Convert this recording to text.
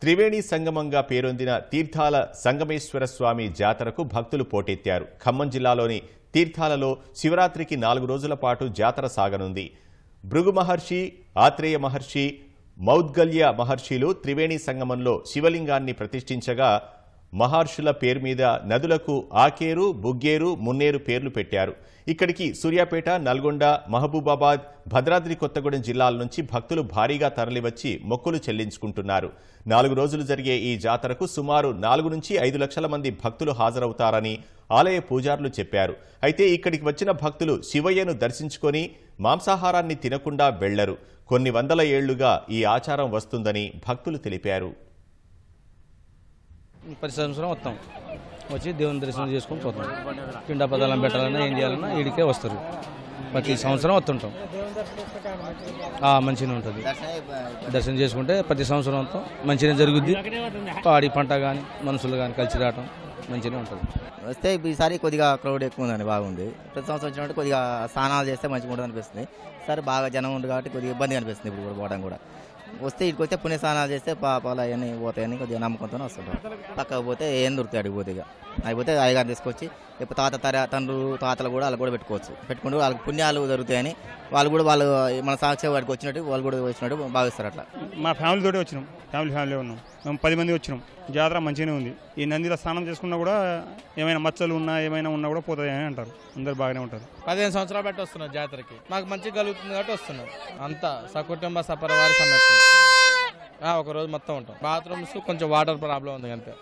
త్రివేణి సంగమంగా పేరొందిన తీర్థాల సంగమేశ్వర స్వామి జాతరకు భక్తులు పోటెత్తారు. ఖమ్మం జిల్లాలోని తీర్థాలలో శివరాత్రికి నాలుగు రోజుల పాటు జాతర సాగనుంది. భృగు మహర్షి ఆత్రేయ మహర్షి మౌద్గల్య మహర్షిలు త్రివేణి సంగమంలో శివలింగాన్ని ప్రతిష్ఠించగా మహర్షుల పేరు మీద నదులకు ఆకేరు బుగ్గేరు మున్నేరు పేర్లు పెట్టారు. ఇక్కడికి సూర్యాపేట నల్గొండ మహబూబాబాద్ భద్రాద్రి కొత్తగూడెం జిల్లాల నుంచి భక్తులు భారీగా తరలివచ్చి మొక్కులు చెల్లించుకుంటున్నారు. నాలుగు రోజులు జరిగే ఈ జాతరకు సుమారు నాలుగు నుంచి ఐదు లక్షల మంది భక్తులు హాజరవుతారని ఆలయ పూజారులు చెప్పారు. అయితే ఇక్కడికి వచ్చిన భక్తులు శివయ్యను దర్శించుకొని మాంసాహారాన్ని తినకుండా వెళ్ళరు. కొన్ని వందల ఏళ్ళుగా ఈ ఆచారం వస్తుందని భక్తులు తెలిపారు. ప్రతి సంవత్సరం వస్తాం వచ్చి దేవుని దర్శనం చేసుకొని పోతాం. పిండ పదాలను పెట్టాలన్నా ఏం చేయాలన్నా ఇడికే వస్తారు. ప్రతి సంవత్సరం వస్తుంటాం. మంచిగా ఉంటుంది. దర్శనం చేసుకుంటే ప్రతి సంవత్సరం వస్తాం మంచిగా జరుగుద్ది. పాడి పంట కానీ మనుషులు కానీ కలిసి రావటం మంచిగా ఉంటుంది. వస్తే ఈసారి కొద్దిగా క్రౌడ్ ఎక్కువ ఉందండి బాగుంది. ప్రతి సంవత్సరం వచ్చినట్టు కొద్దిగా స్నానాలు చేస్తే మంచిగా ఉంటుంది అనిపిస్తుంది. సరే బాగా జనం ఉంది కాబట్టి కొద్దిగా ఇబ్బంది అనిపిస్తుంది ఇప్పుడు కూడా పోవడం కూడా. వస్తే ఇక్కడికి వస్తే పుణ్య స్నానాలు చేస్తే పాపాలు అవన్నీ పోతాయని కొద్దిగా నమ్మకంతో వస్తుంటాం పక్కకు పోతే ఏం దొరుకుతాయి అడిగి పోతే ఇక. అయిపోతే అయ్యగారు తీసుకొచ్చి ఇప్పుడు తాత తర తండ్రులు తాతలు కూడా వాళ్ళు కూడా పెట్టుకోవచ్చు. పెట్టుకుంటూ వాళ్ళకి పుణ్యాలు దొరుకుతాయని వాళ్ళు కూడా వాళ్ళు మన సాక్షి వాడికి వచ్చినట్టు వాళ్ళు కూడా వచ్చినట్టు భావిస్తారు అట్లా. మా ఫ్యామిలీ తోటే వచ్చినాం. ఫ్యామిలీ ఫ్యామిలీ ఉన్నాం. మేము పది మంది వచ్చినాం. జాతర మంచిగానే ఉంది. ఈ నందిలో స్నానం చేసుకున్నా కూడా ఏమైనా మచ్చలు ఉన్నా ఏమైనా ఉన్నా కూడా పోతాయి అని అంటారు. అందరు బాగానే ఉంటారు. పదిహేను సంవత్సరాలు బట్టి వస్తున్నాం జాతరకి. మాకు మంచిగా కలుగుతుంది కాబట్టి వస్తున్నాం. అంతా సకుటుంబ సపరివారి సన్నట్టు ఒక రోజు మొత్తం ఉంటాం. బాత్రూమ్స్ కొంచెం వాటర్ ప్రాబ్లం ఉంది అంతే.